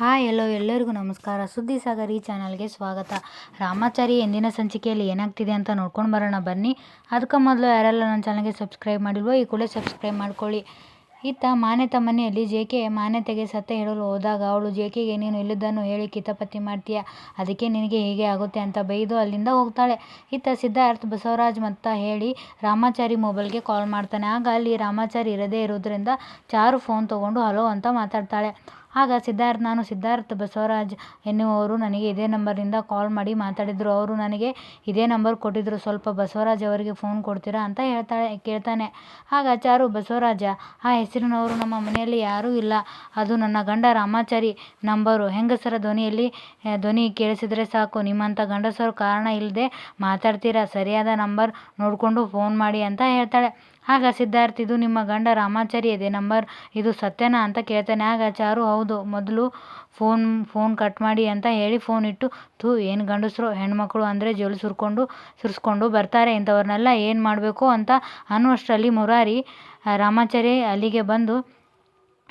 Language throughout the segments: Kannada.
ಹಾಯ್ ಎಲ್ಲೋ ಎಲ್ಲರಿಗೂ ನಮಸ್ಕಾರ. ಸುದ್ದಿ ಸಾಗರ್ ಈ ಚಾನಲ್ಗೆ ಸ್ವಾಗತ. ರಾಮಾಚಾರಿ ಎಂದಿನ ಸಂಚಿಕೆಯಲ್ಲಿ ಏನಾಗ್ತಿದೆ ಅಂತ ನೋಡ್ಕೊಂಡು ಬರೋಣ ಬನ್ನಿ. ಅದಕ್ಕೆ ಮೊದಲು ಯಾರೆಲ್ಲ ನನ್ನ ಚಾನಲ್ಗೆ ಸಬ್ಸ್ಕ್ರೈಬ್ ಮಾಡಿಲ್ವೋ ಈ ಕೂಡ ಸಬ್ಸ್ಕ್ರೈಬ್ ಮಾಡ್ಕೊಳ್ಳಿ. ಈತ ಮಾನ್ಯತ ಮನೆಯಲ್ಲಿ ಜೆ ಕೆ ಮಾನ್ಯತೆಗೆ ಸತ್ತೆ ಹೇಳಲು ಹೋದಾಗ ಅವಳು ಜೆ ಕೆಗೆ ನೀನು ಇಲ್ಲದನ್ನು ಹೇಳಿ ಕಿತಾಪತಿ ಮಾಡ್ತೀಯ? ಅದಕ್ಕೆ ನಿನಗೆ ಹೀಗೆ ಆಗುತ್ತೆ ಅಂತ ಬೈದು ಅಲ್ಲಿಂದ ಹೋಗ್ತಾಳೆ. ಈತ ಸಿದ್ಧಾರ್ಥ ಬಸವರಾಜ್ ಮತ್ತ ಹೇಳಿ ರಾಮಾಚಾರಿ ಮೊಬೈಲ್ಗೆ ಕಾಲ್ ಮಾಡ್ತಾನೆ. ಆಗ ಅಲ್ಲಿ ರಾಮಾಚಾರಿ ಇರದೇ ಇರೋದ್ರಿಂದ ಚಾರು ಫೋನ್ ತಗೊಂಡು ಹಲೋ ಅಂತ ಮಾತಾಡ್ತಾಳೆ. ಆಗ ಸಿದ್ಧಾರ್ಥ್, ನಾನು ಸಿದ್ಧಾರ್ಥ್ ಬಸವರಾಜ್ ಎನ್ನುವವರು ನನಗೆ ಇದೇ ನಂಬರ್ನಿಂದ ಕಾಲ್ ಮಾಡಿ ಮಾತಾಡಿದರು. ಅವರು ನನಗೆ ಇದೇ ನಂಬರ್ ಕೊಟ್ಟಿದ್ದರು ಸ್ವಲ್ಪ ಬಸವರಾಜ್ ಅವರಿಗೆ ಫೋನ್ ಕೊಡ್ತೀರಾ ಅಂತ ಹೇಳ್ತಾಳೆ, ಕೇಳ್ತಾನೆ. ಆಗ ಚಾರು ಬಸವರಾಜ, ಆ ಹೆಸರಿನವರು ನಮ್ಮ ಮನೆಯಲ್ಲಿ ಯಾರೂ ಇಲ್ಲ. ಅದು ನನ್ನ ಗಂಡ ರಾಮಾಚಾರಿ ನಂಬರು. ಹೆಂಗಸರ ಧ್ವನಿಯಲ್ಲಿ ಧ್ವನಿ ಕೇಳಿಸಿದರೆ ಸಾಕು. ನಿಮ್ಮಂಥ ಗಂಡಸರು ಕಾರಣ ಇಲ್ಲದೆ ಮಾತಾಡ್ತೀರಾ? ಸರಿಯಾದ ನಂಬರ್ ನೋಡಿಕೊಂಡು ಫೋನ್ ಮಾಡಿ ಅಂತ ಹೇಳ್ತಾಳೆ. ಆಗ ಸಿದ್ಧಾರ್ಥ, ಇದು ನಿಮ್ಮ ಗಂಡ ರಾಮಾಚಾರಿ ಇದೆ, ನಂಬರ್, ಇದು ಸತ್ಯನಾ ಅಂತ ಕೇಳ್ತಾನೆ. ಆಗ ಚಾರು, ಹೌದು, ಮೊದಲು ಫೋನ್ ಫೋನ್ ಕಟ್ ಮಾಡಿ ಅಂತ ಹೇಳಿ ಫೋನ್ ಇಟ್ಟು, ಥೂ, ಏನು ಗಂಡಸರು, ಹೆಣ್ಮಕ್ಳು ಅಂದರೆ ಜೊಲು ಸುರ್ಕೊಂಡು, ಸುರಿಸ್ಕೊಂಡು ಬರ್ತಾರೆ. ಇಂಥವ್ರನ್ನೆಲ್ಲ ಏನು ಮಾಡಬೇಕು ಅಂತ ಅನ್ನುವಷ್ಟರಲ್ಲಿ ಮುರಾರಿ ರಾಮಾಚಾರಿ ಅಲ್ಲಿಗೆ ಬಂದು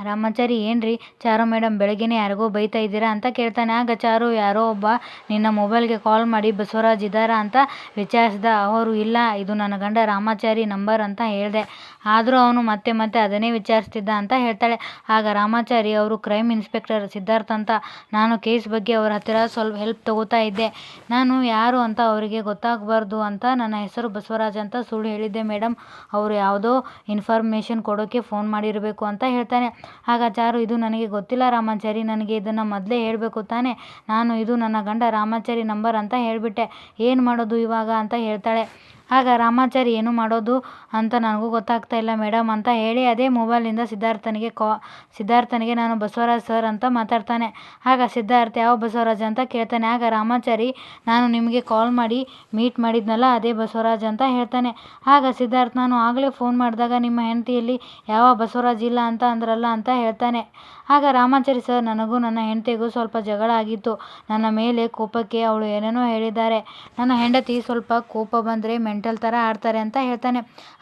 ರಾಮಾಚಾರಿ, ಏನ್ರಿ? ಚಾರು ಮೇಡಮ್ ಬೆಳಗ್ಗೆನೇ ಯಾರಿಗೋ ಬೈತಾ ಇದ್ದೀರಾ ಅಂತ ಕೇಳ್ತಾನೆ. ಆಗ ಚಾರು, ಯಾರೋ ಒಬ್ಬ ನಿನ್ನ ಮೊಬೈಲ್ಗೆ ಕಾಲ್ ಮಾಡಿ ಬಸವರಾಜ್ ಇದ್ದಾರಾ? ಅಂತ ವಿಚಾರಿಸ್ದ. ಅವರು ಇಲ್ಲ. ಇದು ನನ್ನ ಗಂಡ ರಾಮಾಚಾರಿ ನಂಬರ್ ಅಂತ ಹೇಳಿದೆ. ಆದರೂ ಅವನು ಮತ್ತೆ ಮತ್ತೆ ಅದನ್ನೇ ವಿಚಾರಿಸ್ತಿದ್ದ ಅಂತ ಹೇಳ್ತಾಳೆ. ಆಗ ರಾಮಾಚಾರಿ ಅವರು ಕ್ರೈಮ್ ಇನ್ಸ್ಪೆಕ್ಟರ್ ಸಿದ್ಧಾರ್ಥ ಅಂತ ನಾನು ಕೇಸ್ ಬಗ್ಗೆ ಅವರ ಹತ್ತಿರ ಸ್ವಲ್ಪ ಹೆಲ್ಪ್ ತಗೋತಾ ಇದ್ದೆ. ನಾನು ಯಾರು ಅಂತ ಅವರಿಗೆ ಗೊತ್ತಾಗಬಾರ್ದು ಅಂತ ನನ್ನ ಹೆಸರು ಬಸವರಾಜ್ ಅಂತ ಸುಳ್ಳು ಹೇಳಿದ್ದೆ ಮೇಡಮ್ ಅವರು ಯಾವುದೋ ಇನ್ಫಾರ್ಮೇಷನ್ ಕೊಡೋಕ್ಕೆ ಫೋನ್ ಮಾಡಿರಬೇಕು ಅಂತ ಹೇಳ್ತಾನೆ. ಆಗ ಚಾರು ಇದು ನನಗೆ ಗೊತ್ತಿಲ್ಲ ರಾಮಾಚಾರಿ. ನನಗೆ ಇದನ್ನು ಮೊದಲೇ ಹೇಳಬೇಕು ತಾನೆ. ನಾನು ಇದು ನನ್ನ ಗಂಡ ರಾಮಾಚಾರಿ ನಂಬರ್ ಅಂತ ಹೇಳಿಬಿಟ್ಟೆ. ಏನು ಮಾಡೋದು ಇವಾಗ? ಅಂತ ಹೇಳ್ತಾಳೆ. ಆಗ ರಾಮಾಚಾರಿ ಏನು ಮಾಡೋದು ಅಂತ ನನಗೂ ಗೊತ್ತಾಗ್ತಾ ಇಲ್ಲ ಮೇಡಮ್ ಅಂತ ಹೇಳಿ ಅದೇ ಮೊಬೈಲ್ನಿಂದ ಸಿದ್ಧಾರ್ಥನಿಗೆ ಕಾ, ಸಿದ್ಧಾರ್ಥನಿಗೆ ನಾನು ಬಸವರಾಜ್ ಸರ್ ಅಂತ ಮಾತಾಡ್ತಾನೆ. ಆಗ ಸಿದ್ಧಾರ್ಥ, ಯಾವ ಬಸವರಾಜ್ ಅಂತ ಕೇಳ್ತಾನೆ. ಆಗ ರಾಮಾಚಾರಿ, ನಾನು ನಿಮಗೆ ಕಾಲ್ ಮಾಡಿ, ಮೀಟ್ ಮಾಡಿದ್ನಲ್ಲ, ಅದೇ ಬಸವರಾಜ್ ಅಂತ ಹೇಳ್ತಾನೆ. ಆಗ ಸಿದ್ಧಾರ್ಥ, ನಾನು ಆಗಲೇ ಫೋನ್ ಮಾಡಿದಾಗ ನಿಮ್ಮ ಹೆಂಡತಿಯಲ್ಲಿ ಯಾವ ಬಸವರಾಜ್ ಇಲ್ಲ ಅಂತ ಅಂದ್ರಲ್ಲ ಅಂತ ಹೇಳ್ತಾನೆ. ಆಗ ರಾಮಾಚಾರಿ ಸರ್, ನನಗೂ ನನ್ನ ಹೆಂಡತಿಗೂ ಸ್ವಲ್ಪ ಜಗಳ ಆಗಿತ್ತು. ನನ್ನ ಮೇಲೆ ಕೋಪಕ್ಕೆ ಅವಳು ಏನೇನೋ ಹೇಳಿದ್ದಾರೆ. ನನ್ನ ಹೆಂಡತಿ ಸ್ವಲ್ಪ ಕೋಪ ಬಂದರೆ ಮೆಂಟಲ್ ಥರ ಆಡ್ತಾರೆ ಅಂತ ಹೇಳ್ತಾನೆ.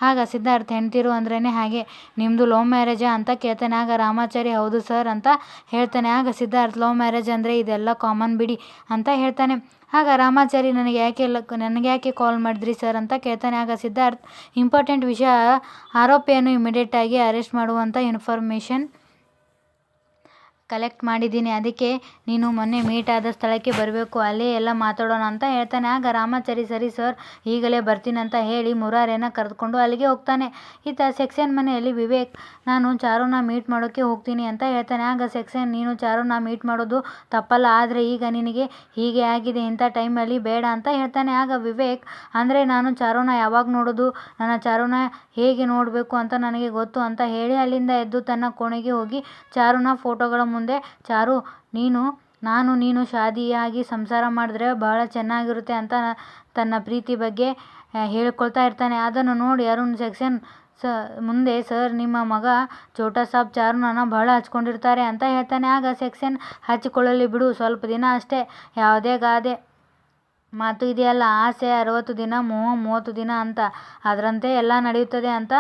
ಆಗ ಸಿದ್ಧಾರ್ಥ್ ಹೆಂಡ್ತಿರು ಅಂದ್ರೇ ಹಾಗೆ ನಿಮ್ಮದು ಲವ್ ಮ್ಯಾರೇಜಾ? ಅಂತ ಕೇಳ್ತಾನೆ. ಆಗ ರಾಮಾಚಾರಿ, ಹೌದು ಸರ್ ಅಂತ ಹೇಳ್ತಾನೆ. ಆಗ ಸಿದ್ಧಾರ್ಥ್, ಲವ್ ಮ್ಯಾರೇಜ್ ಅಂದರೆ ಇದೆಲ್ಲ ಕಾಮನ್ ಬಿಡಿ ಅಂತ ಹೇಳ್ತಾನೆ. ಆಗ ರಾಮಾಚಾರಿ, ನನಗೆ ಯಾಕೆ ನನಗೆ ಯಾಕೆ ಕಾಲ್ ಮಾಡಿದ್ರಿ ಸರ್? ಅಂತ ಕೇಳ್ತಾನೆ. ಆಗ ಸಿದ್ಧಾರ್ಥ್, ಇಂಪಾರ್ಟೆಂಟ್ ವಿಷಯ, ಆರೋಪಿಯನ್ನು ಇಮಿಡಿಯೇಟಾಗಿ ಅರೆಸ್ಟ್ ಮಾಡುವಂಥ ಇನ್ಫಾರ್ಮೇಷನ್ ಕಲೆಕ್ಟ್ ಮಾಡಿದ್ದೀನಿ. ಅದಕ್ಕೆ ನೀನು ಮೊನ್ನೆ ಮೀಟ್ ಆದ ಸ್ಥಳಕ್ಕೆ ಬರಬೇಕು. ಅಲ್ಲೇ ಎಲ್ಲ ಮಾತಾಡೋಣ ಅಂತ ಹೇಳ್ತಾನೆ. ಆಗ ರಾಮಾಚಾರಿ ಸರಿ, ಸರ್ ಈಗಲೇ ಬರ್ತೀನಿ ಅಂತ ಹೇಳಿ ಮುರಾರಿಯನ್ನು ಕರೆದುಕೊಂಡು ಅಲ್ಲಿಗೆ ಹೋಗ್ತಾನೆ. ಈತ ಸೆಕ್ಷನ್ ಮನೆಯಲ್ಲಿ ವಿವೇಕ್, ನಾನು ಚಾರುನ ಮೀಟ್ ಮಾಡೋಕ್ಕೆ ಹೋಗ್ತೀನಿ ಅಂತ ಹೇಳ್ತಾನೆ. ಆಗ ಸೆಕ್ಷನ್ ನೀನು ಚಾರುನ ಮೀಟ್ ಮಾಡೋದು ತಪ್ಪಲ್ಲ. ಆದರೆ ಈಗ ನಿನಗೆ ಹೀಗೆ ಆಗಿದೆ. ಇಂಥ ಟೈಮಲ್ಲಿ ಬೇಡ ಅಂತ ಹೇಳ್ತಾನೆ. ಆಗ ವಿವೇಕ್, ಅಂದರೆ ನಾನು ಚಾರುನ ಯಾವಾಗ ನೋಡೋದು? ನನ್ನ ಚಾರುನ ಹೇಗೆ ನೋಡಬೇಕು ಅಂತ ನನಗೆ ಗೊತ್ತು ಅಂತ ಹೇಳಿ ಅಲ್ಲಿಂದ ಎದ್ದು ತನ್ನ ಕೋಣೆಗೆ ಹೋಗಿ ಚಾರುನ ಫೋಟೋಗಳ ಮುಂದೆ, ಚಾರು, ನೀನು, ನಾನು ನೀನು ಶಾದಿಯಾಗಿ ಸಂಸಾರ ಮಾಡಿದ್ರೆ ಬಹಳ ಚೆನ್ನಾಗಿರುತ್ತೆ ಅಂತ ತನ್ನ ಪ್ರೀತಿ ಬಗ್ಗೆ ಹೇಳ್ಕೊಳ್ತಾ ಇರ್ತಾನೆ. ಅದನ್ನು ನೋಡಿ ಅರುಣ್ ಸೆಕ್ಷನ್ ಸ, ಮುಂದೆ, ಸರ್, ನಿಮ್ಮ ಮಗ ಚೋಟಾ ಸಾಬ್ ಚಾರುನನ್ನ ಬಹಳ ಹಚ್ಕೊಂಡಿರ್ತಾರೆ ಅಂತ ಹೇಳ್ತಾನೆ. ಆಗ ಸೆಕ್ಷನ್ ಹಚ್ಚಿಕೊಳ್ಳಲಿ ಬಿಡು, ಸ್ವಲ್ಪ ದಿನ ಅಷ್ಟೇ, ಯಾವುದೇ ಗಾದೆ, ಮಾತು ಇದೆಯಲ್ಲ, ಆಸೆ ಅರವತ್ತು ದಿನ, ಮೋಹ ಮೂವತ್ತು ದಿನ ಅಂತ, ಅದರಂತೆ ಎಲ್ಲ ನಡೆಯುತ್ತದೆ ಅಂತ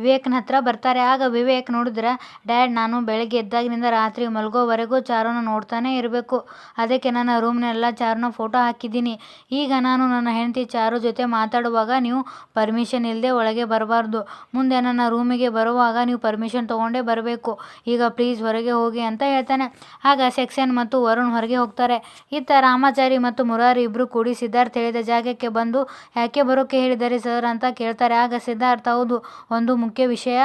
ವಿವೇಕ್ನ ಹತ್ರ ಬರ್ತಾರೆ. ಆಗ ವಿವೇಕ್ ನೋಡಿದ್ರೆ, ಡ್ಯಾಡ್, ನಾನು ಬೆಳಗ್ಗೆ ಎದ್ದಾಗಿನಿಂದ ರಾತ್ರಿ ಮಲಗೋವರೆಗೂ ಚಾರುನ ನೋಡ್ತಾನೆ ಇರಬೇಕು. ಅದಕ್ಕೆ ನನ್ನ ರೂಮ್ನೆಲ್ಲ ಚಾರುನ ಫೋಟೋ ಹಾಕಿದ್ದೀನಿ. ಈಗ ನಾನು ನನ್ನ ಹೆಂಡತಿ ಚಾರು ಜೊತೆ ಮಾತಾಡುವಾಗ ನೀವು ಪರ್ಮಿಷನ್ ಇಲ್ಲದೆ ಒಳಗೆ ಬರಬಾರ್ದು. ಮುಂದೆ ನನ್ನ ರೂಮಿಗೆ ಬರುವಾಗ ನೀವು ಪರ್ಮಿಷನ್ ತೊಗೊಂಡೇ ಬರಬೇಕು. ಈಗ ಪ್ಲೀಸ್ ಹೊರಗೆ ಹೋಗಿ ಅಂತ ಹೇಳ್ತಾನೆ. ಆಗ ಸೆಕ್ಷನ್ ಮತ್ತು ವರುಣ್ ಹೊರಗೆ ಹೋಗ್ತಾರೆ. ಇತ್ತ ರಾಮಾಚಾರಿ ಮತ್ತು ಮುರಾರಿ ಇಬ್ಬರು ಕೂಡಿ ಸಿದ್ಧಾರ್ಥ ಹೇಳಿದ ಜಾಗಕ್ಕೆ ಬಂದು, ಯಾಕೆ ಬರೋಕ್ಕೆ ಹೇಳಿದ್ದಾರೆ ಸರ್? ಅಂತ ಕೇಳ್ತಾರೆ. ಆಗ ಸಿದ್ಧಾರ್ಥ, ಹೌದು, ಒಂದು ಮುಖ್ಯ ವಿಷಯ.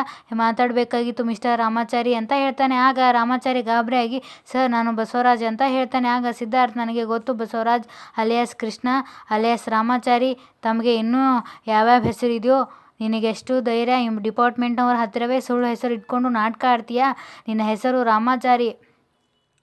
ಮಾತಾಡಬೇಕಾಗಿತ್ತು ಮಿಸ್ಟರ್ ರಾಮಾಚಾರಿ ಅಂತ ಹೇಳ್ತಾನೆ. ಆಗ ರಾಮಾಚಾರಿ ಗಾಬರಿಯಾಗಿ ಸರ್, ನಾನು ಬಸವರಾಜ್ ಅಂತ ಹೇಳ್ತಾನೆ. ಆಗ ಸಿದ್ಧಾರ್ಥ್, ನನಗೆ ಗೊತ್ತು, ಬಸವರಾಜ್ ಅಲಿಯಾಸ್ ಕೃಷ್ಣ, ಅಲಿಯಾಸ್ ರಾಮಾಚಾರಿ, ತಮಗೆ ಇನ್ನೂ ಯಾವ್ಯಾವ ಹೆಸರಿದೆಯೋ ನಿನಗೆಷ್ಟು ಧೈರ್ಯ? ಡಿಪಾರ್ಟ್ಮೆಂಟ್ನವ್ರ ಹತ್ತಿರವೇ ಸುಳ್ಳು ಹೆಸರು ಇಟ್ಕೊಂಡು ನಾಟಕ ಆಡ್ತೀಯಾ? ನಿನ್ನ ಹೆಸರು ರಾಮಾಚಾರಿ.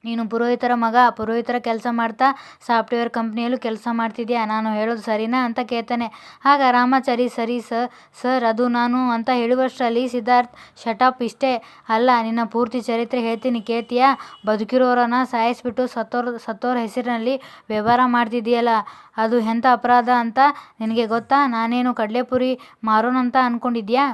ನೀನು ಪುರೋಹಿತರ ಮಗ, ಪುರೋಹಿತರ ಕೆಲಸ ಮಾಡ್ತಾ ಸಾಫ್ಟ್ವೇರ್ ಕಂಪ್ನಿಯಲ್ಲೂ ಕೆಲಸ ಮಾಡ್ತಿದ್ಯಾ? ನಾನು ಹೇಳೋದು ಸರಿನಾ ಅಂತ ಕೇಳ್ತಾನೆ. ಆಗ, ರಾಮಾಚಾರಿ, ಸರಿ ಸರ್ ಸರ್, ಅದು ನಾನು ಅಂತ ಹೇಳುವಷ್ಟರಲ್ಲಿ ಸಿದ್ಧಾರ್ಥ್ ಶಟಪ್ ಇಷ್ಟೇ. ಅಲ್ಲ, ನಿನ್ನ ಪೂರ್ತಿ ಚರಿತ್ರೆ ಹೇಳ್ತೀನಿ, ಕೇಳ್ತೀಯಾ? ಬದುಕಿರೋರನ್ನ ಸಾಯಿಸ್ಬಿಟ್ಟು ಸತ್ತೋರ್, ಸತ್ತೋರ ಹೆಸರಿನಲ್ಲಿ ವ್ಯವಹಾರ ಮಾಡ್ತಿದ್ದೀಯಲ್ಲ, ಅದು ಎಂಥ ಅಪರಾಧ ಅಂತ ನಿನಗೆ ಗೊತ್ತಾ? ನಾನೇನು ಕಡಲೆಪುರಿ ಮಾರೋನಂತ ಅಂದ್ಕೊಂಡಿದ್ಯಾ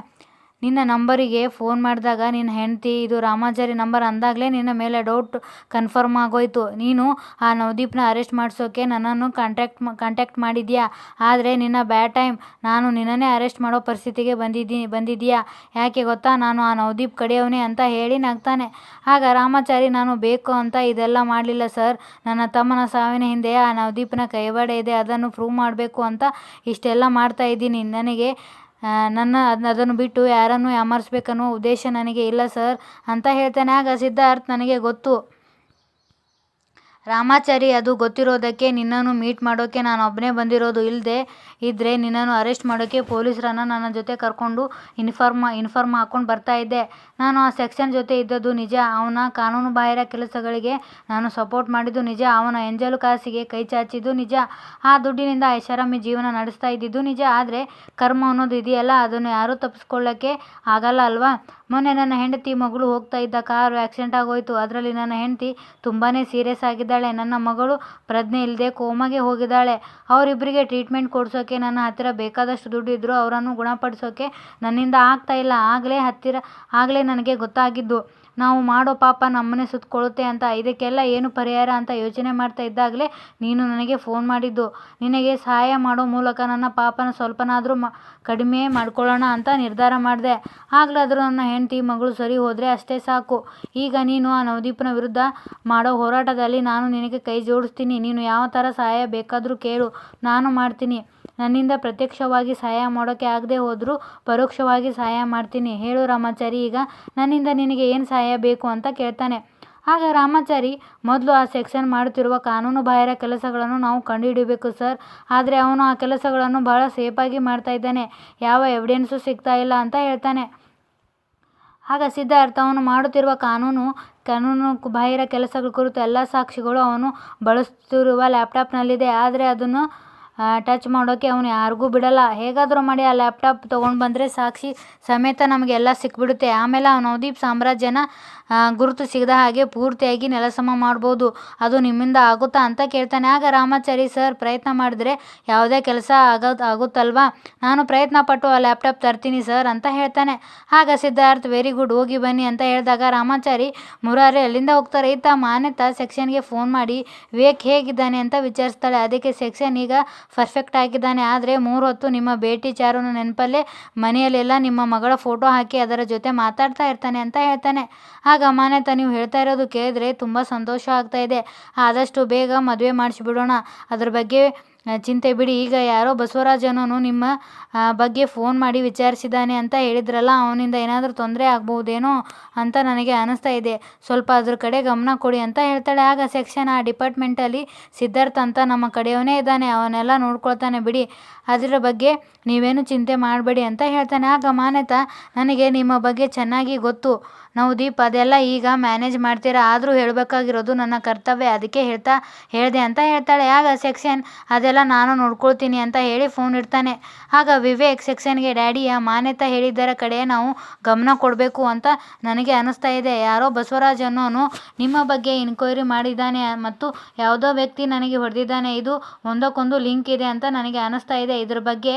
ನಿನ್ನ ನಂಬರಿಗೆ ಫೋನ್ ಮಾಡಿದಾಗ ನಿನ್ನ ಹೆಂಡತಿ, ಇದು ರಾಮಾಚಾರಿ ನಂಬರ್ ಅಂದಾಗಲೇ ನಿನ್ನ ಮೇಲೆ ಡೌಟ್ ಕನ್ಫರ್ಮ್ ಆಗೋಯ್ತು. ನೀನು ಆ ನವದೀಪ್ನ ಅರೆಸ್ಟ್ ಮಾಡಿಸೋಕೆ ನನ್ನನ್ನು ಕಾಂಟ್ಯಾಕ್ಟ್ ಕಾಂಟ್ಯಾಕ್ಟ್ ಮಾಡಿದ್ಯಾ? ಆದರೆ ನಿನ್ನ ಬ್ಯಾಡ್ ಟೈಮ್ ನಾನು ನಿನ್ನನ್ನೇ ಅರೆಸ್ಟ್ ಮಾಡೋ ಪರಿಸ್ಥಿತಿಗೆ ಬಂದಿದ್ದೀನಿ ಬಂದಿದ್ಯಾ? ಯಾಕೆ ಗೊತ್ತಾ? ನಾನು ಆ ನವದೀಪ್ ಕಡೆಯವನೇ ಅಂತ ಹೇಳಿ ನಗ್ತಾನೆ. ಆಗ ರಾಮಾಚಾರಿ, ನಾನು ಬೇಕು ಅಂತ ಇದೆಲ್ಲ ಮಾಡಲಿಲ್ಲ ಸರ್. ನನ್ನ ತಮ್ಮನ ಸಾವಿನ ಹಿಂದೆ ಆ ನವದೀಪ್ನ ಕೈವಾಡ ಇದೆ, ಅದನ್ನು ಪ್ರೂವ್ ಮಾಡಬೇಕು ಅಂತ ಇಷ್ಟೆಲ್ಲ ಮಾಡ್ತಾ ಇದ್ದೀನಿ. ನನಗೆ ನನ್ನ ಅದನ್ನು ಬಿಟ್ಟು ಯಾರನ್ನು ಯಾಮಾರಿಸ್ಬೇಕನ್ನೋ ಉದ್ದೇಶ ನನಗೆ ಇಲ್ಲ, ಸರ್, ಅಂತ ಹೇಳ್ತಾನೆ. ಆಗ ಸಿದ್ಧಾರ್ಥ್, ನನಗೆ ಗೊತ್ತು. ರಾಮಾಚಾರಿ, ಅದು ಗೊತ್ತಿರೋದಕ್ಕೆ ನಿನ್ನನ್ನು ಮೀಟ್ ಮಾಡೋಕ್ಕೆ ನಾನು ಒಬ್ಬನೇ ಬಂದಿರೋದು ಇಲ್ಲದೆ ಇದ್ದರೆ ನಿನ್ನನ್ನು ಅರೆಸ್ಟ್ ಮಾಡೋಕ್ಕೆ ಪೊಲೀಸರನ್ನು ನನ್ನ ಜೊತೆ ಕರ್ಕೊಂಡು ಇನ್ಫಾರ್ಮ್ ಇನ್ಫಾರ್ಮ್ ಹಾಕ್ಕೊಂಡು ಬರ್ತಾ ಇದ್ದೆ. ನಾನು ಆ ಸೆಕ್ಷನ್ ಜೊತೆ ಇದ್ದದ್ದು ನಿಜ. ಅವನ ಕಾನೂನುಬಾಹಿರ ಕೆಲಸಗಳಿಗೆ ನಾನು ಸಪೋರ್ಟ್ ಮಾಡಿದ್ದು ನಿಜ. ಅವನ ಎಂಜಲು ಕಾಸಿಗೆ ಕೈ ಚಾಚಿದ್ದು ನಿಜ. ಆ ದುಡ್ಡಿನಿಂದ ಐಷಾರಾಮಿ ಜೀವನ ನಡೆಸ್ತಾ ಇದ್ದಿದ್ದು ನಿಜ. ಆದರೆ ಕರ್ಮ ಅನ್ನೋದು ಇದೆಯಲ್ಲ, ಅದನ್ನು ಯಾರೂ ತಪ್ಪಿಸ್ಕೊಳ್ಳೋಕ್ಕೆ ಆಗಲ್ಲ ಅಲ್ವಾ? ಮೊನ್ನೆ ನನ್ನ ಹೆಂಡತಿ ಮಗಳು ಹೋಗ್ತಾ ಇದ್ದ ಕಾರು ಆಕ್ಸಿಡೆಂಟ್ ಆಗೋಯ್ತು. ಅದರಲ್ಲಿ ನನ್ನ ಹೆಂಡತಿ ತುಂಬಾ ಸೀರಿಯಸ್ ಆಗಿದ್ದಾಳೆ. ನನ್ನ ಮಗಳು ಪ್ರಜ್ಞೆ ಇಲ್ಲದೆ ಕೋಮಾಗೆ ಹೋಗಿದ್ದಾಳೆ. ಅವರಿಬ್ಬರಿಗೆ ಟ್ರೀಟ್ಮೆಂಟ್ ಕೊಡಿಸೋಕೆ ನನ್ನ ಹತ್ತಿರ ಬೇಕಾದಷ್ಟು ದುಡ್ಡು ಇದ್ದರೂ ಅವರನ್ನು ಗುಣಪಡಿಸೋಕೆ ನನ್ನಿಂದ ಆಗ್ತಾ ಇಲ್ಲ. ಆಗಲೇ ಹತ್ತಿರ, ಆಗಲೇ ನನಗೆ ಗೊತ್ತಾಗಿದ್ದು. ನಾವು ಮಾಡೋ ಪಾಪ ನಮ್ಮನ್ನೇ ಸುತ್ತಕೊಳ್ಳುತ್ತೆ ಅಂತ, ಇದಕ್ಕೆಲ್ಲ ಏನು ಪರಿಹಾರ ಅಂತ ಯೋಚನೆ ಮಾಡ್ತಾ ಇದ್ದಾಗಲೇ ನೀನು ನನಗೆ ಫೋನ್ ಮಾಡಿದ್ದು. ನಿನಗೆ ಸಹಾಯ ಮಾಡೋ ಮೂಲಕ ನನ್ನ ಪಾಪನ ಸ್ವಲ್ಪನಾದರೂ ಮ, ಕಡಿಮೆ ಮಾಡ್ಕೊಳ್ಳೋಣ ಅಂತ ನಿರ್ಧಾರ ಮಾಡಿದೆ. ಆಗಲಾದರೂ ನನ್ನ ಹೆಂಡತಿ, ಮಗಳು ಸರಿ ಹೋದರೆ ಅಷ್ಟೇ ಸಾಕು. ಈಗ ನೀನು ಆ ನವದೀಪನ ವಿರುದ್ಧ ಮಾಡೋ ಹೋರಾಟದಲ್ಲಿ ನಾನು ನಿನಗೆ ಕೈ ಜೋಡಿಸ್ತೀನಿ. ನೀನು ಯಾವ ಥರ ಸಹಾಯ ಬೇಕಾದರೂ ಕೇಳು. ನಾನು ಮಾಡ್ತೀನಿ. ನನ್ನಿಂದ ಪ್ರತ್ಯಕ್ಷವಾಗಿ ಸಹಾಯ ಮಾಡೋಕ್ಕೆ ಆಗದೆ ಹೋದರೂ ಪರೋಕ್ಷವಾಗಿ ಸಹಾಯ ಮಾಡ್ತೀನಿ. ಹೇಳು ರಾಮಾಚಾರಿ, ಈಗ ನನ್ನಿಂದ ನಿನಗೆ ಏನು ಸಹಾಯ ಬೇಕು ಅಂತ ಕೇಳ್ತಾನೆ. ಆಗ ರಾಮಾಚಾರಿ ಮೊದಲು ಆ ಸೆಕ್ಷನ್ ಮಾಡುತ್ತಿರುವ ಕಾನೂನು ಬಾಹಿರ ಕೆಲಸಗಳನ್ನು ನಾವು ಕಂಡುಹಿಡಿಯಬೇಕು ಸರ್. ಆದರೆ ಅವನು ಆ ಕೆಲಸಗಳನ್ನು ಬಹಳ ಸೇಫಾಗಿ ಮಾಡ್ತಾ ಇದ್ದಾನೆ. ಯಾವ ಎವಿಡೆನ್ಸು ಸಿಗ್ತಾ ಇಲ್ಲ ಅಂತ ಹೇಳ್ತಾನೆ. ಆಗ ಸಿದ್ಧಾರ್ಥ ಅವನು ಮಾಡುತ್ತಿರುವ ಕಾನೂನು ಕಾನೂನು ಬಾಹಿರ ಕೆಲಸಗಳ ಕುರಿತು ಎಲ್ಲ ಸಾಕ್ಷಿಗಳು ಅವನು ಬಳಸುತ್ತಿರುವ ಲ್ಯಾಪ್ಟಾಪ್ನಲ್ಲಿದೆ ಆದರೆ ಅದನ್ನು ಟಚ್ ಮಾಡೋಕ್ಕೆ ಅವನು ಯಾರಿಗೂ ಬಿಡಲ್ಲ. ಹೇಗಾದರೂ ಮಾಡಿ ಆ ಲ್ಯಾಪ್ಟಾಪ್ ತೊಗೊಂಡು ಬಂದರೆ ಸಾಕ್ಷಿ ಸಮೇತ ನಮಗೆಲ್ಲ ಸಿಕ್ಬಿಡುತ್ತೆ. ಆಮೇಲೆ ಆ ನವದೀಪ್ ಸಾಮ್ರಾಜ್ಯನ ಗುರುತು ಸಿಗದ ಹಾಗೆ ಪೂರ್ತಿಯಾಗಿ ನೆಲಸಮ ಮಾಡ್ಬೋದು. ಅದು ನಿಮ್ಮಿಂದ ಆಗುತ್ತಾ ಅಂತ ಕೇಳ್ತಾನೆ. ಆಗ ರಾಮಾಚಾರಿ ಸರ್ ಪ್ರಯತ್ನ ಮಾಡಿದ್ರೆ ಯಾವುದೇ ಕೆಲಸ ಆಗೋದು, ಆಗುತ್ತಲ್ವಾ? ನಾನು ಪ್ರಯತ್ನ ಪಟ್ಟು ಆ ಲ್ಯಾಪ್ಟಾಪ್ ತರ್ತೀನಿ ಸರ್ ಅಂತ ಹೇಳ್ತಾನೆ. ಆಗ ಸಿದ್ಧಾರ್ಥ್ ವೆರಿ ಗುಡ್ ಹೋಗಿ ಬನ್ನಿ ಅಂತ ಹೇಳಿದಾಗ ರಾಮಾಚಾರಿ ಮುರಾರಿ ಅಲ್ಲಿಂದ ಹೋಗ್ತಾರೆ. ಇತ್ತ ಮಾನ್ಯತಾ ಸೆಕ್ಷನ್ಗೆ ಫೋನ್ ಮಾಡಿ, ವಿವೇಕ್ ಹೇಗಿದ್ದಾನೆ ಅಂತ ವಿಚಾರಿಸ್ತಾಳೆ. ಅದಕ್ಕೆ ಸೆಕ್ಷನ್ ಈಗ ಪರ್ಫೆಕ್ಟ್ ಆಗಿದ್ದಾನೆ. ಆದರೆ ಮೂರು ಹೊತ್ತು ನಿಮ್ಮ ಭೇಟಿ ಚಾರುನ ನೆನಪಲ್ಲೇ ಮನೆಯಲ್ಲೆಲ್ಲ ನಿಮ್ಮ ಮಗಳ ಫೋಟೋ ಹಾಕಿ ಅದರ ಜೊತೆ ಮಾತಾಡ್ತಾ ಇರ್ತಾನೆ ಅಂತ ಹೇಳ್ತಾನೆ. ಆಗ ಮಾನ್ಯತ ನೀವು ಹೇಳ್ತಾ ಇರೋದು ಕೇಳಿದ್ರೆ ತುಂಬ ಸಂತೋಷ ಆಗ್ತಾ ಇದೆ. ಆದಷ್ಟು ಬೇಗ ಮದುವೆ ಮಾಡಿಸಿಬಿಡೋಣ ಅದ್ರ ಬಗ್ಗೆ ಚಿಂತೆ ಬಿಡಿ, ಈಗ ಯಾರೋ ಬಸವರಾಜ್ ನಿಮ್ಮ ಬಗ್ಗೆ ಫೋನ್ ಮಾಡಿ ವಿಚಾರಿಸಿದ್ದಾನೆ ಅಂತ ಹೇಳಿದ್ರಲ್ಲ, ಅವನಿಂದ ಏನಾದರೂ ತೊಂದರೆ ಆಗ್ಬಹುದೇನೋ ಅಂತ ನನಗೆ ಅನಿಸ್ತಾ ಇದೆ. ಸ್ವಲ್ಪ ಅದ್ರ ಕಡೆ ಗಮನ ಕೊಡಿ ಅಂತ ಹೇಳ್ತಾಳೆ. ಆಗ ಸೆಕ್ಷನ್ ಆ ಡಿಪಾರ್ಟ್ಮೆಂಟಲ್ಲಿ ಸಿದ್ಧಾರ್ಥ ಅಂತ ನಮ್ಮ ಕಡೆಯವನೇ ಇದ್ದಾನೆ. ಅವನ್ನೆಲ್ಲ ನೋಡ್ಕೊಳ್ತಾನೆ ಬಿಡಿ. ಅದರ ಬಗ್ಗೆ ನೀವೇನು ಚಿಂತೆ ಮಾಡಬೇಡಿ ಅಂತ ಹೇಳ್ತಾನೆ. ಆಗ ಮಾನ್ಯತ, ನನಗೆ ನಿಮ್ಮ ಬಗ್ಗೆ ಚೆನ್ನಾಗಿ ಗೊತ್ತು. ನವದೀಪ್ ಅದೆಲ್ಲ ಈಗ ಮ್ಯಾನೇಜ್ ಮಾಡ್ತೀರಾ? ಆದರೂ ಹೇಳಬೇಕಾಗಿರೋದು ನನ್ನ ಕರ್ತವ್ಯ. ಅದಕ್ಕೆ ಹೇಳ್ತಾ, ಹೇಳಿದೆ ಅಂತ ಹೇಳ್ತಾಳೆ. ಆಗ ಸೆಕ್ಷನ್, ಅದೆಲ್ಲ ನಾನು ನೋಡ್ಕೊಳ್ತೀನಿ ಅಂತ ಹೇಳಿ ಫೋನ್ ಇಡ್ತಾನೆ. ಆಗ ವಿವೇಕ್ ಸೆಕ್ಷನ್ಗೆ ಡ್ಯಾಡಿಯ ಮಾನ್ಯತಾ ಹೇಳಿದ್ದರ ಕಡೆ ನಾವು ಗಮನ ಕೊಡಬೇಕು ಅಂತ ನನಗೆ ಅನ್ನಿಸ್ತಾ ಇದೆ. ಯಾರೋ ಬಸವರಾಜ್ ಅನ್ನೋನು ನಿಮ್ಮ ಬಗ್ಗೆ ಇನ್ಕ್ವೈರಿ ಮಾಡಿದ್ದಾನೆ ಮತ್ತು ಯಾವುದೋ ವ್ಯಕ್ತಿ ನನಗೆ ಹೊಡೆದಿದ್ದಾನೆ. ಇದು ಒಂದಕ್ಕೊಂದು ಲಿಂಕ್ ಇದೆ ಅಂತ ನನಗೆ ಅನ್ನಿಸ್ತಾ ಇದೆ. ಇದ್ರ ಬಗ್ಗೆ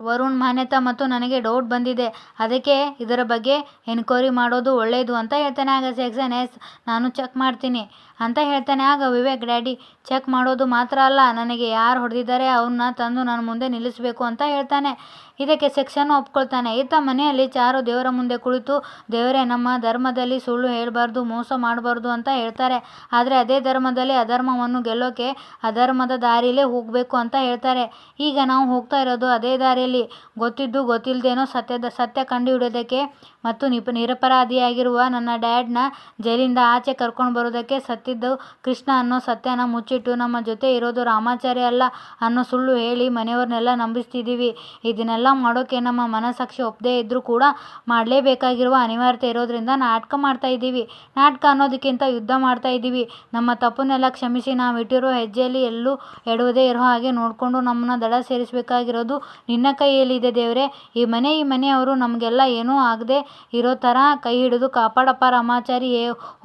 ವರುಣ್ ಮಾನ್ಯತಾ ಮತ್ತು ನನಗೆ ಡೌಟ್ ಬಂದಿದೆ. ಅದಕ್ಕೆ ಇದರ ಬಗ್ಗೆ ಎನ್ಕ್ವೈರಿ ಮಾಡೋದು ಒಳ್ಳೆಯದು ಅಂತ ಹೇಳ್ತಾನೆ. ಆಗ ಸೆಕ್ಷನ್ ಎಸ್ ನಾನು ಚೆಕ್ ಮಾಡ್ತೀನಿ. ಅಂತ ಹೇಳ್ತಾನೆ. ಆಗ ವಿವೇಕ್, ಡ್ಯಾಡಿ, ಚೆಕ್ ಮಾಡೋದು ಮಾತ್ರ ಅಲ್ಲ. ನನಗೆ ಯಾರು ಹೊಡೆದಿದ್ದಾರೆ ಅವನ್ನ ತಂದು ನನ್ನ ಮುಂದೆ ನಿಲ್ಲಿಸಬೇಕು ಅಂತ ಹೇಳ್ತಾನೆ. ಇದಕ್ಕೆ ಸೆಕ್ಷನ್ ಒಪ್ಕೊಳ್ತಾನೆ. ಈತ ಮನೆಯಲ್ಲಿ ಚಾರು ದೇವರ ಮುಂದೆ ಕುಳಿತು, ದೇವರೇ, ನಮ್ಮ ಧರ್ಮದಲ್ಲಿ ಸುಳ್ಳು ಹೇಳಬಾರ್ದು, ಮೋಸ ಮಾಡಬಾರ್ದು ಅಂತ ಹೇಳ್ತಾರೆ. ಆದರೆ ಅದೇ ಧರ್ಮದಲ್ಲಿ ಅಧರ್ಮವನ್ನು ಗೆಲ್ಲೋಕೆ ಅಧರ್ಮದ ದಾರಿಲೇ ಹೋಗಬೇಕು ಅಂತ ಹೇಳ್ತಾರೆ. ಈಗ ನಾವು ಹೋಗ್ತಾ ಇರೋದು ಅದೇ ದಾರಿಯಲ್ಲಿ. ಗೊತ್ತಿದ್ದು ಗೊತ್ತಿಲ್ಲದೇನೋ ಸತ್ಯದ ಸತ್ಯ ಕಂಡುಹಿಡಿಯೋದಕ್ಕೆ ಮತ್ತು ನಿಪ, ನಿರಪರಾಧಿಯಾಗಿರುವ ನನ್ನ ಡ್ಯಾಡ್ನ ಜೈಲಿಂದ ಆಚೆ ಕರ್ಕೊಂಡು ಬರೋದಕ್ಕೆ ಸತ್ತಿದ್ದು ಕೃಷ್ಣ ಅನ್ನೋ ಸತ್ಯನ ಮುಚ್ಚಿಟ್ಟು ನಮ್ಮ ಜೊತೆ ಇರೋದು ರಾಮಾಚಾರ್ಯ ಅಲ್ಲ ಅನ್ನೋ ಸುಳ್ಳು ಹೇಳಿ ಮನೆಯವ್ರನ್ನೆಲ್ಲ ನಂಬಿಸ್ತಿದ್ದೀವಿ. ಇದನ್ನೆಲ್ಲ ಮಾಡೋಕ್ಕೆ ನಮ್ಮ ಮನಸ್ಸಾಕ್ಷಿ ಒಪ್ಪದೇ ಇದ್ದರೂ ಕೂಡ ಮಾಡಲೇಬೇಕಾಗಿರುವ ಅನಿವಾರ್ಯತೆ ಇರೋದ್ರಿಂದ ನಾಟಕ ಮಾಡ್ತಾ ಇದ್ದೀವಿ. ನಾಟಕ ಅನ್ನೋದಕ್ಕಿಂತ ಯುದ್ಧ ಮಾಡ್ತಾ ಇದ್ದೀವಿ. ನಮ್ಮ ತಪ್ಪನ್ನೆಲ್ಲ ಕ್ಷಮಿಸಿ ನಾವು ಇಟ್ಟಿರೋ ಹೆಜ್ಜೆಯಲ್ಲಿ ಎಲ್ಲೂ ಎಡುವುದೇ ಇರೋ ಹಾಗೆ ನೋಡಿಕೊಂಡು ನಮ್ಮನ್ನ ದಡ ಸೇರಿಸಬೇಕಾಗಿರೋದು ನಿನ್ನ ಕೈಯಲ್ಲಿದೆ ದೇವರೇ. ಈ ಮನೆ, ಈ ಮನೆಯವರು ನಮಗೆಲ್ಲ ಏನೂ ಆಗದೆ ಇರೋ ಥರ ಕೈ ಹಿಡಿದು ಕಾಪಾಡಪ್ಪ ರಾಮಾಚಾರಿ.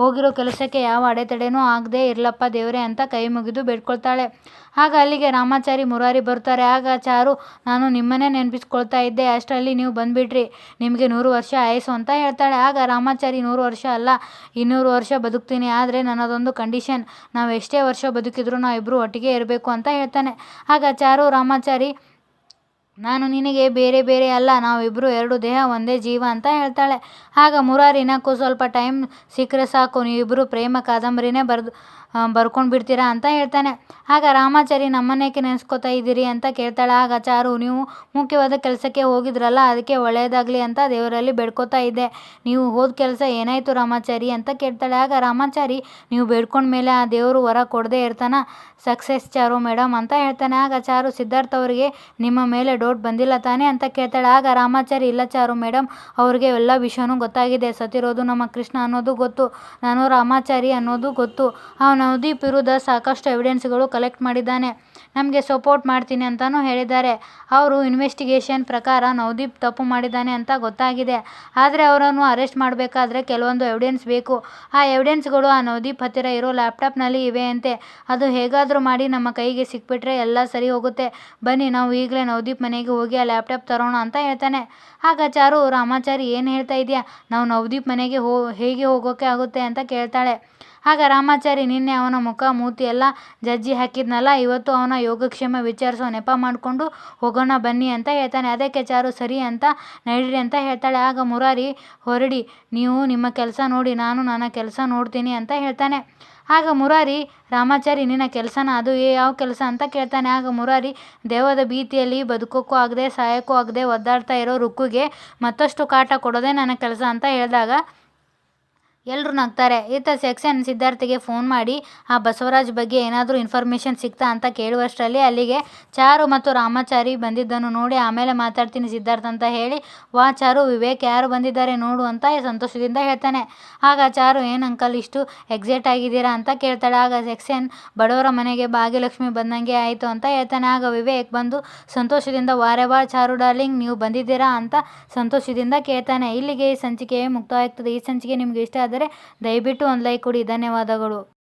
ಹೋಗಿರೋ ಕೆಲಸಕ್ಕೆ ಯಾವ ಅಡೆತಡೆನೂ ಆಗದೆ ಇರಲಪ್ಪ ದೇವರೇ ಅಂತ ಕೈ ಮುಗಿದು ಬೇಡ್ಕೊಳ್ತಾಳೆ. ಆಗ ಅಲ್ಲಿಗೆ ರಾಮಾಚಾರಿ ಮುರಾರಿ ಬರ್ತಾರೆ ಆಗ ಚಾರು, ನಾನು ನಿಮ್ಮನ್ನೇ ನೆನಪಿಸ್ಕೊಳ್ತಾ ಇದ್ದೆ. ಅಷ್ಟರಲ್ಲಿ ನೀವು ಬಂದುಬಿಟ್ರಿ. ನಿಮಗೆ ನೂರು ವರ್ಷ ಆಯಸ್ಸು ಅಂತ ಹೇಳ್ತಾಳೆ. ಆಗ ರಾಮಾಚಾರಿ, ನೂರು ವರ್ಷ ಅಲ್ಲ, ಇನ್ನೂರು ವರ್ಷ ಬದುಕ್ತೀನಿ. ಆದರೆ ನನ್ನದೊಂದು ಕಂಡೀಷನ್. ನಾವು ಎಷ್ಟೇ ವರ್ಷ ಬದುಕಿದ್ರು ನಾವಿಬ್ಬರು ಒಟ್ಟಿಗೆ ಇರಬೇಕು ಅಂತ ಹೇಳ್ತಾನೆ. ಆಗ ಚಾರು, ರಾಮಾಚಾರಿ ನಾನು ನಿನಗೆ ಬೇರೆ ಬೇರೆ ಅಲ್ಲ ನಾವಿಬ್ಬರು ಎರಡು ದೇಹ, ಒಂದೇ ಜೀವ ಅಂತ ಹೇಳ್ತಾಳೆ. ಆಗ ಮುರಾರಿನಕ್ಕೂ ಸ್ವಲ್ಪ ಟೈಮ್ ಸಿಕ್ಕರೆ ಸಾಕು ನೀವಿಬ್ಬರು ಪ್ರೇಮ ಕಾದಂಬರಿನೇ ಬರೆದು ಬರ್ಕೊಂಡು ಬಿಡ್ತೀರಾ ಅಂತ ಹೇಳ್ತಾನೆ. ಆಗ ರಾಮಾಚಾರಿ ನಮ್ಮನ್ನೇಕೆ ನೆನೆಸ್ಕೊತಾ ಇದ್ದೀರಿ ಅಂತ ಕೇಳ್ತಾಳೆ. ಆಗ ಚಾರು ನೀವು ಮುಖ್ಯವಾದ ಕೆಲಸಕ್ಕೆ ಹೋಗಿದ್ರಲ್ಲ, ಅದಕ್ಕೆ ಒಳ್ಳೆಯದಾಗಲಿ ಅಂತ ದೇವರಲ್ಲಿ ಬೇಡ್ಕೋತಾ ಇದ್ದೆ. ನೀವು ಹೋದ ಕೆಲಸ ಏನಾಯಿತು ರಾಮಾಚಾರಿ ಅಂತ ಕೇಳ್ತಾಳೆ. ಆಗ ರಾಮಾಚಾರಿ, ನೀವು ಬೇಡ್ಕೊಂಡ ಮೇಲೆ ಆ ದೇವರು ವರ ಕೊಡದೇ ಇರ್ತಾನ? ಸಕ್ಸಸ್ ಚಾರು ಮೇಡಮ್ ಅಂತ ಹೇಳ್ತಾನೆ. ಆಗ ಚಾರು ಸಿದ್ಧಾರ್ಥ ಅವರಿಗೆ, ನಿಮ್ಮ ಮೇಲೆ ಡೌಟ್ ಬಂದಿಲ್ಲ ತಾನೇ ಅಂತ ಕೇಳ್ತಾಳೆ. ಆಗ ರಾಮಾಚಾರಿ, ಇಲ್ಲ ಚಾರು ಮೇಡಮ್ ಅವ್ರಿಗೆ ಎಲ್ಲ ವಿಷಯನೂ ಗೊತ್ತಾಗಿದೆ. ಸತ್ತಿರೋದು ನಮ್ಮ ಕೃಷ್ಣ ಅನ್ನೋದು ಗೊತ್ತು. ನಾನು ರಾಮಾಚಾರಿ ಅನ್ನೋದು ಗೊತ್ತು. ನವದೀಪ್ ವಿರುದ್ಧ ಸಾಕಷ್ಟು ಎವಿಡೆನ್ಸ್ಗಳು ಕಲೆಕ್ಟ್ ಮಾಡಿದ್ದಾನೆ. ನಮಗೆ ಸಪೋರ್ಟ್ ಮಾಡ್ತೀನಿ ಅಂತಲೂ ಹೇಳಿದ್ದಾರೆ. ಅವರು ಇನ್ವೆಸ್ಟಿಗೇಷನ್ ಪ್ರಕಾರ ನವದೀಪ್ ತಪ್ಪು ಮಾಡಿದ್ದಾನೆ ಅಂತ ಗೊತ್ತಾಗಿದೆ. ಆದರೆ ಅವರನ್ನು ಅರೆಸ್ಟ್ ಮಾಡಬೇಕಾದ್ರೆ ಕೆಲವೊಂದು ಎವಿಡೆನ್ಸ್ ಬೇಕು. ಆ ಎವಿಡೆನ್ಸ್ಗಳು ಆ ನವದೀಪ್ ಹತ್ತಿರ ಇರೋ ಲ್ಯಾಪ್ಟಾಪ್ನಲ್ಲಿ ಇವೆ ಅಂತೆ. ಅದು ಹೇಗಾದರೂ ಮಾಡಿ ನಮ್ಮ ಕೈಗೆ ಸಿಕ್ಬಿಟ್ರೆ ಎಲ್ಲ ಸರಿ ಹೋಗುತ್ತೆ. ಬನ್ನಿ, ನಾವು ಈಗಲೇ ನವದೀಪ್ ಮನೆಗೆ ಹೋಗಿ ಆ ಲ್ಯಾಪ್ಟಾಪ್ ತರೋಣ ಅಂತ ಹೇಳ್ತಾನೆ. ಆಗ ಚಾರು, ರಾಮಾಚಾರಿ ಏನು ಹೇಳ್ತಾ ಇದೆಯಾ? ನಾವು ನವದೀಪ್ ಮನೆಗೆ ಹೇಗೆ ಹೋಗೋಕೆ ಆಗುತ್ತೆ ಅಂತ ಕೇಳ್ತಾಳೆ. ಆಗ ರಾಮಾಚಾರಿ ನಿನ್ನೆ ಅವನ ಮುಖ, ಮೂತಿ ಎಲ್ಲ ಜಜ್ಜಿ ಹಾಕಿದ್ನಲ್ಲ, ಇವತ್ತು ಅವನ ಯೋಗಕ್ಷೇಮ ವಿಚಾರಿಸೋ ನೆಪ ಮಾಡಿಕೊಂಡು ಹೋಗೋಣ ಬನ್ನಿ ಅಂತ ಹೇಳ್ತಾನೆ. ಅದಕ್ಕೆ ಚಾರು ಸರಿ ಅಂತ, ನಡೀರಿ ಅಂತ ಹೇಳ್ತಾಳೆ. ಆಗ ಮುರಾರಿ, ಹೊರಡಿ, ನೀವು ನಿಮ್ಮ ಕೆಲಸ ನೋಡಿ, ನಾನು ನನ್ನ ಕೆಲಸ ನೋಡ್ತೀನಿ ಅಂತ ಹೇಳ್ತಾನೆ. ಆಗ ಮುರಾರಿ, ರಾಮಾಚಾರಿ, ನಿನ್ನ ಕೆಲಸನ ಅದು ಏ, ಯಾವ ಕೆಲಸ ಅಂತ ಕೇಳ್ತಾನೆ. ಆಗ ಮುರಾರಿ, ದೇವದ ಭೀತಿಯಲ್ಲಿ ಬದುಕೋಕ್ಕೂ ಆಗದೆ ಸಹಾಯಕ್ಕೂ ಆಗದೆ ಒದ್ದಾಡ್ತಾ ಇರೋ ರುಕ್ಕುಗೆ ಮತ್ತಷ್ಟು ಕಾಟ ಕೊಡೋದೇ ನನ್ನ ಕೆಲಸ ಅಂತ ಹೇಳಿದಾಗ ಎಲ್ಲರೂ ನಗ್ತಾರೆ ಈತ ಸೆಕ್ಷನ್ ಸಿದ್ಧಾರ್ಥಿಗೆ ಫೋನ್ ಮಾಡಿ, ಆ ಬಸವರಾಜ್ ಬಗ್ಗೆ ಏನಾದರೂ ಇನ್ಫಾರ್ಮೇಷನ್ ಸಿಗ್ತಾ ಅಂತ ಕೇಳುವಷ್ಟರಲ್ಲಿ ಅಲ್ಲಿಗೆ ಚಾರು ಮತ್ತು ರಾಮಾಚಾರಿ ಬಂದಿದ್ದನ್ನು ನೋಡಿ ಆಮೇಲೆ ಮಾತಾಡ್ತೀನಿ ಸಿದ್ಧಾರ್ಥ ಅಂತ ಹೇಳಿ, ವಾ ಚಾರು, ವಿವೇಕ್ ಯಾರು ಬಂದಿದ್ದಾರೆ ನೋಡು ಅಂತ ಸಂತೋಷದಿಂದ ಹೇಳ್ತಾನೆ. ಆಗ ಚಾರು, ಏನು ಅಂಕಲ್ ಇಷ್ಟು ಎಕ್ಸೈಟ್ ಆಗಿದ್ದೀರಾ ಅಂತ ಕೇಳ್ತಾಳೆ. ಆಗ ಸೆಕ್ಷನ್ ಬಡವರ ಮನೆಗೆ ಭಾಗ್ಯಲಕ್ಷ್ಮಿ ಬಂದಂಗೆ ಆಯಿತು ಅಂತ ಹೇಳ್ತಾನೆ. ಆಗ ವಿವೇಕ್ ಬಂದು ಸಂತೋಷದಿಂದ, ವಾರೆ ವಾ ಚಾರು ಡಾರ್ಲಿಂಗ್, ನೀವು ಬಂದಿದ್ದೀರಾ? ಅಂತ ಸಂತೋಷದಿಂದ ಕೇಳ್ತಾನೆ. ಇಲ್ಲಿಗೆ ಈ ಸಂಚಿಕೆ ಮುಕ್ತವಾಗ್ತದೆ ಈ ಸಂಚಿಕೆ ನಿಮಗೆ ಇಷ್ಟ ದಯವಿಟ್ಟು ಒಂದು ಲೈಕ್ ಕೊಡಿ. ಧನ್ಯವಾದಗಳು.